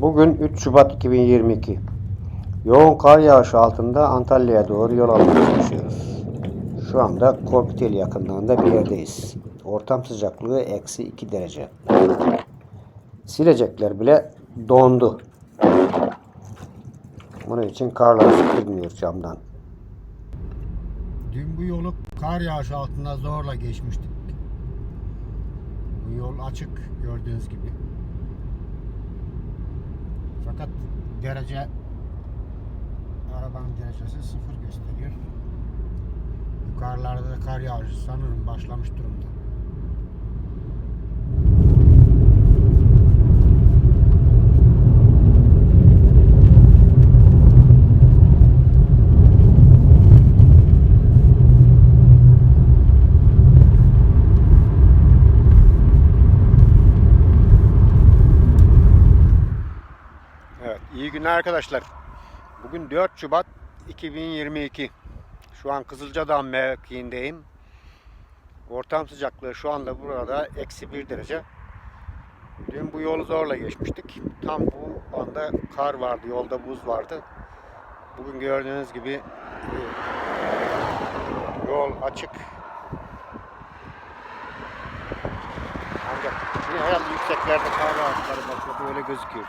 Bugün 3 Şubat 2022. Yoğun kar yağışı altında Antalya'ya doğru yol almaya çalışıyoruz. Şu anda Korkuteli yakınlarında bir yerdeyiz. Ortam sıcaklığı eksi 2 derece. Silecekler bile dondu. Bunun için karlar sıkılmıyor camdan. Dün bu yolu kar yağışı altında zorla geçmiştik. Bu yol açık gördüğünüz gibi. Fakat derece arabanın derecesi sıfır gösteriyor. Yukarılarda da kar yağışı sanırım başlamış durumda. Günler arkadaşlar. Bugün 4 Şubat 2022. Şu an Kızılcadağ mevkiindeyim. Ortam sıcaklığı şu anda burada eksi 1 derece. Dün bu yolu zorla geçmiştik. Tam bu anda kar vardı, yolda buz vardı. Bugün gördüğünüz gibi yol açık. Ancak herhalde yükseklerde kar yağışları başladı öyle gözüküyor.